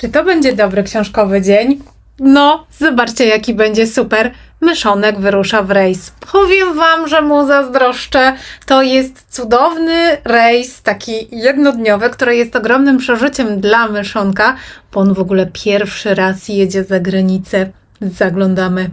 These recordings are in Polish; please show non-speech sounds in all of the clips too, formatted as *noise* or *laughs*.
Czy to będzie dobry książkowy dzień? No, zobaczcie, jaki będzie super. Myszonek wyrusza w rejs. Powiem wam, że mu zazdroszczę. To jest cudowny rejs, taki jednodniowy, który jest ogromnym przeżyciem dla myszonka, bo on w ogóle pierwszy raz jedzie za granicę. Zaglądamy.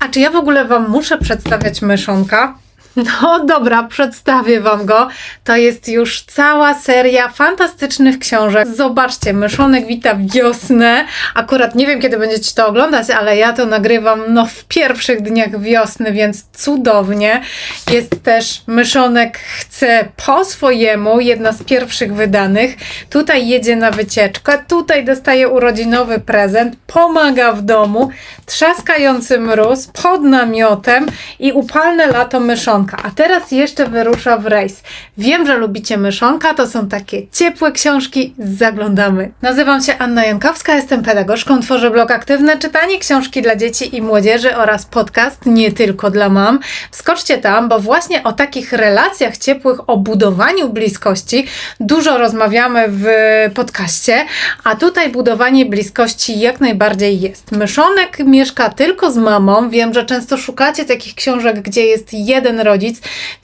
A czy ja w ogóle Wam muszę przedstawiać myszonka? No dobra, przedstawię Wam go. To jest już cała seria fantastycznych książek. Zobaczcie, Myszonek wita wiosnę. Akurat nie wiem, kiedy będziecie to oglądać, ale ja to nagrywam no w pierwszych dniach wiosny, więc cudownie. Jest też Myszonek chce po swojemu, jedna z pierwszych wydanych. Tutaj jedzie na wycieczkę, tutaj dostaje urodzinowy prezent, pomaga w domu, trzaskający mróz pod namiotem i upalne lato myszonka. A teraz jeszcze wyrusza w rejs. Wiem, że lubicie myszonka, to są takie ciepłe książki, zaglądamy. Nazywam się Anna Jankowska, jestem pedagogzką, tworzę blog Aktywne Czytanie, książki dla dzieci i młodzieży oraz podcast nie tylko dla mam. Wskoczcie tam, bo właśnie o takich relacjach ciepłych, o budowaniu bliskości dużo rozmawiamy w podcaście, a tutaj budowanie bliskości jak najbardziej jest. Myszonek mieszka tylko z mamą. Wiem, że często szukacie takich książek, gdzie jest jeden rodzic,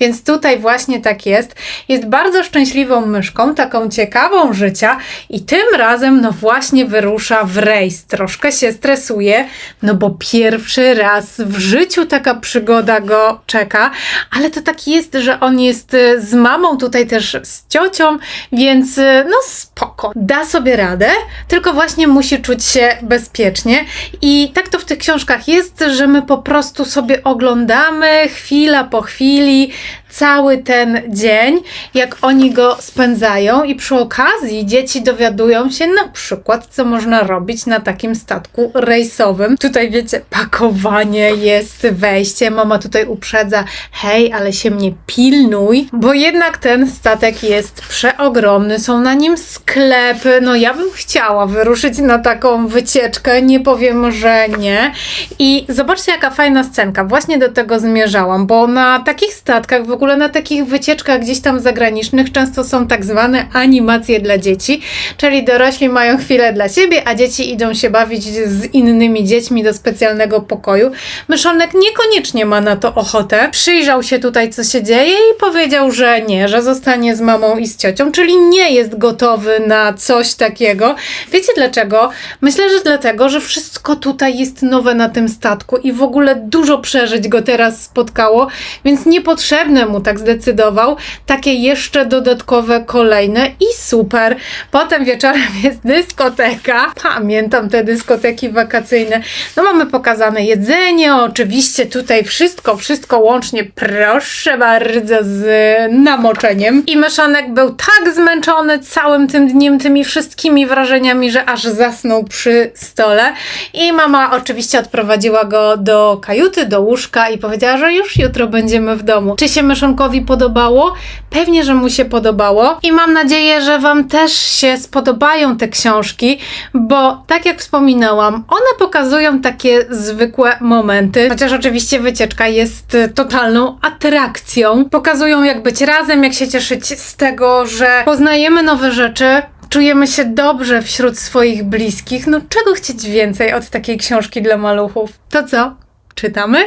więc tutaj właśnie tak jest. Jest bardzo szczęśliwą myszką, taką ciekawą życia i tym razem no właśnie wyrusza w rejs. Troszkę się stresuje, no bo pierwszy raz w życiu taka przygoda go czeka, ale to tak jest, że on jest y, z mamą, tutaj też z ciocią, więc y, no spoko. Da sobie radę, tylko właśnie musi czuć się bezpiecznie. I tak to w tych książkach jest, że my po prostu sobie oglądamy chwila po chwili cały ten dzień, jak oni go spędzają i przy okazji dzieci dowiadują się na przykład, co można robić na takim statku rejsowym. Tutaj wiecie, pakowanie jest, wejście, mama tutaj uprzedza, hej, ale się mnie pilnuj, bo jednak ten statek jest przeogromny, są na nim sklepy, no ja bym chciała wyruszyć na taką wycieczkę, nie powiem, że nie. I zobaczcie, jaka fajna scenka, właśnie do tego zmierzałam, bo na takich statkach, w ogóle na takich wycieczkach gdzieś tam zagranicznych często są tak zwane animacje dla dzieci, czyli dorośli mają chwilę dla siebie, a dzieci idą się bawić z innymi dziećmi do specjalnego pokoju. Myszonek niekoniecznie ma na to ochotę. Przyjrzał się tutaj, co się dzieje i powiedział, że nie, że zostanie z mamą i z ciocią, czyli nie jest gotowy na coś takiego. Wiecie dlaczego? Myślę, że dlatego, że wszystko tutaj jest nowe na tym statku i w ogóle dużo przeżyć go teraz spotkało, więc niepotrzebne mu tak zdecydował. Takie jeszcze dodatkowe kolejne i super. Potem wieczorem *laughs* jest dyskoteka. Pamiętam te dyskoteki wakacyjne. No mamy pokazane jedzenie, oczywiście tutaj wszystko, wszystko łącznie, proszę bardzo, z namoczeniem. I Myszonek był tak zmęczony całym tym dniem, tymi wszystkimi wrażeniami, że aż zasnął przy stole. I mama oczywiście odprowadziła go do kajuty, do łóżka i powiedziała, że już jutro będziemy w domu. Czy się Myszonkowi podobało? Pewnie, że mu się podobało. I mam nadzieję, że Wam też się spodobają te książki, bo tak jak wspominałam, one pokazują takie zwykłe momenty. Chociaż oczywiście wycieczka jest y, totalną atrakcją. Pokazują, jak być razem, jak się cieszyć z tego, że poznajemy nowe rzeczy. Czujemy się dobrze wśród swoich bliskich. No czego chcieć więcej od takiej książki dla maluchów? To co? Czytamy?